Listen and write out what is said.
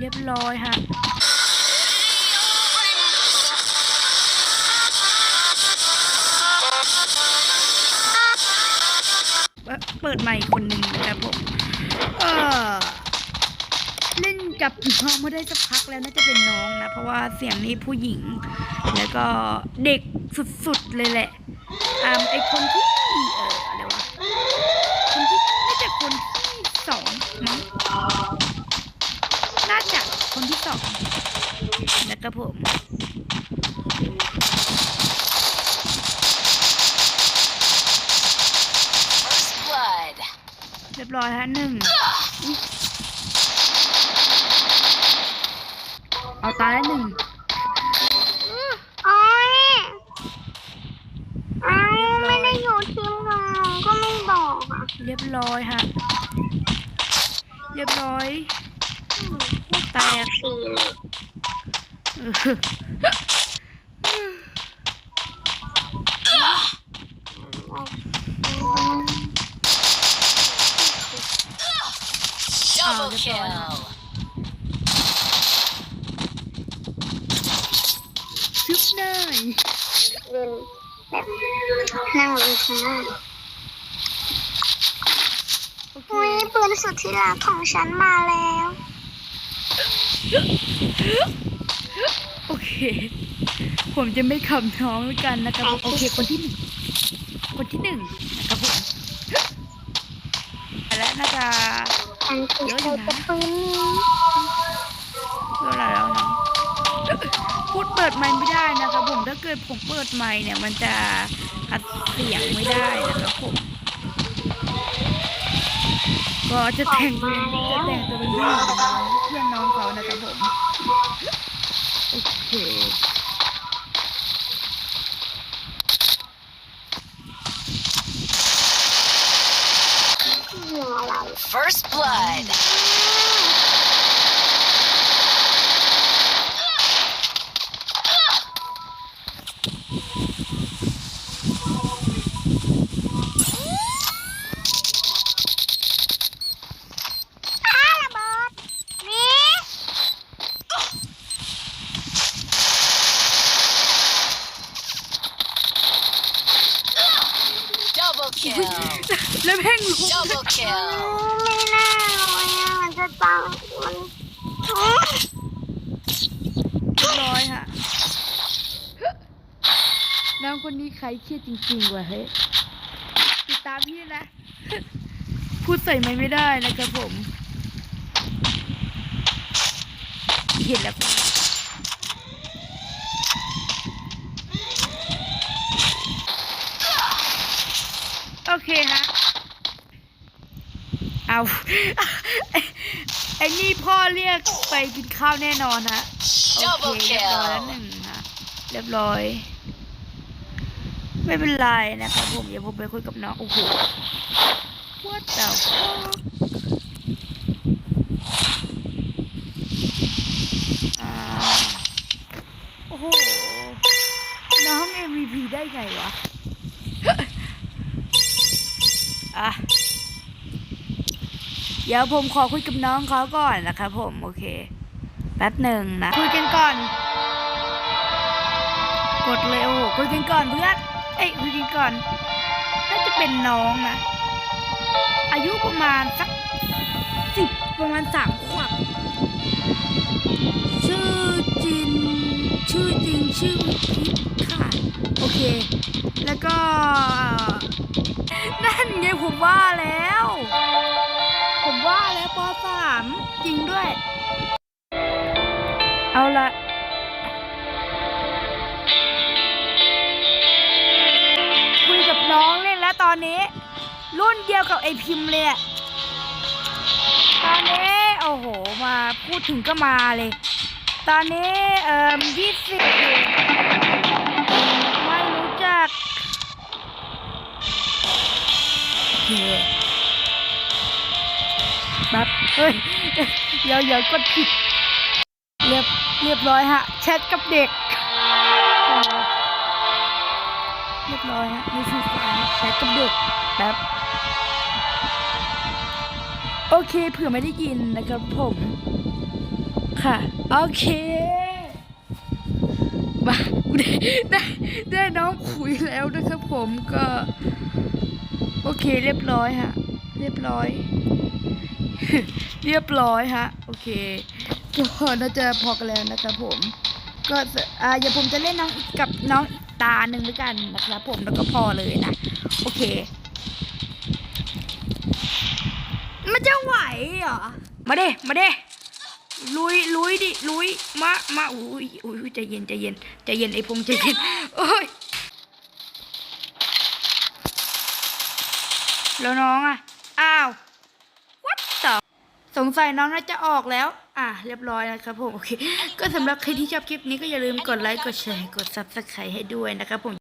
เรียบร้อยฮะเปิดใหม่คนหนึ่งนะครับผมเออเล่นกับน้องมาได้สักพักแล้วน่าจะเป็นน้องนะ เพราะว่าเสียงนี้ผู้หญิง แล้วก็เด็กสุดๆเลยแหละอ่าไอคนที่เอออะไรวะคนที่น่าจะคนที่สองมั้ง น่าจะคนที่สองนะครับผม First blood. เรียบร้อยฮะหนึ่งอุ๊ยเอาตายแล้วหนึ่งโอ้ยอ้าวไม่ได้อยู่ทีมเราก็ไม่บอกอะ เรียบร้อยฮะ เรียบร้อย แตกสีเลยเออ Double Oh, kill. ชุบหน่อยเล่นแบบนั่งลงข้างล่างอุ้ยปืนสุดที่รักของฉันมาแล้ว โอเค ผมจะไม่ขำน้องแล้วกันนะครับผมโอเค คนที่หนึ่ง คนที่หนึ่งนะครับผมและน่าจะอันคือใครจะปืนนี้เท่าไหร่แล้วนะ พูดเปิดไมค์ไม่ได้นะครับผม ถ้าเกิดผมเปิดไมค์เนี่ย มันจะอัดเสียงไม่ได้นะครับผม ก็จะแต่งตัวจะแต่งตัวเป็นพี่เพื่อนน้องเขานะครับผม โอเค First blood. อ้าระเบิดนี่ Double kill. แล้วแพ่งลง Double kill. ไม่น่าเลยอะมันจะตังมันอุ๊ยเรียบร้อยค่ะน้องคนนี้ใครเครียดจริงๆว่ะเฮ้ยติดตามพี่นะ พูดใส่ไม่ไม่ได้นะครับผม เห็นแล้ว โอ เคฮะ เอาไอ้ไอ้นี่พ่อเรียกไปกินข้าวแน่นอนฮะ โอ Double เคเรียบร้อยแล้วห kill. นึ่งฮะ เรียบร้อย ไม่เป็นไรนะครับผมเดี๋ยวผมไปคุยกับน้อง โอ้โห What the fuck อ่าโอ้โห น้อง MVP ได้ไงวะ อะเดี๋ยวผมขอคุยกับน้องเขาก่อนนะครับผมโอเคแป๊บหนึ่งนะคุยกันก่อน กดเลยโอ้โหคุยกันก่อนเพื่อนเอ้ยคุยกันก่อนน่าจะเป็นน้องนะอายุประมาณสักสิบประมาณสามขวบชื่อจริงชื่อจริงชื่อทิพย์ค่ะโอเค แล้วก็ ไงผมว่าแล้ว ผมว่าแล้วปสามจริงด้วย เอาละคุยกับน้องเล่นแล้วตอนนี้ รุ่นเดียวกับไอพิมพ์เลยอะตอนนี้ โอ้โห มาพูดถึงก็มาเลย ตอนนี้เอ่อ บับเฮ้ยเดี๋ยวเดี๋ยวกดผิดเรียบเรียบร้อยฮะแชทกับเด็ก เรียบร้อยฮะนี่คือสายแชทกับเด็กแป๊บโอเคเผื่อไม่ได้ยินนะครับผม ค่ะ โอเคมาไดได้ได้น้องคุยแล้วนะครับผมก็ โอเคเรียบร้อยฮะ เรียบร้อย เรียบร้อยฮะ โอเคก็น่าจะพอกันแล้วนะครับผม ก็อ่าเดี๋ยวผมจะเล่นน้องอีกกับน้องอีกตาหนึ่งด้วยกันนะครับผมแล้วก็พอเลยนะ โอเค มันจะไหวเหรอ มาเด้มาเด้ลุยลุยดิลุยมามาอุ้ยอุ้ยใจเย็นใจเย็นใจเย็นไอ้พงษ์ใจเย็นโอ้ยแล้วน้องอะ อ้าว สงสัยน้องน่าจะออกแล้ว อะ เรียบร้อยนะครับผม โอเค ก็สำหรับใครที่ชอบคลิปนี้ก็อย่าลืมกดไลค์ กดแชร์ กด subscribe ให้ด้วยนะครับผม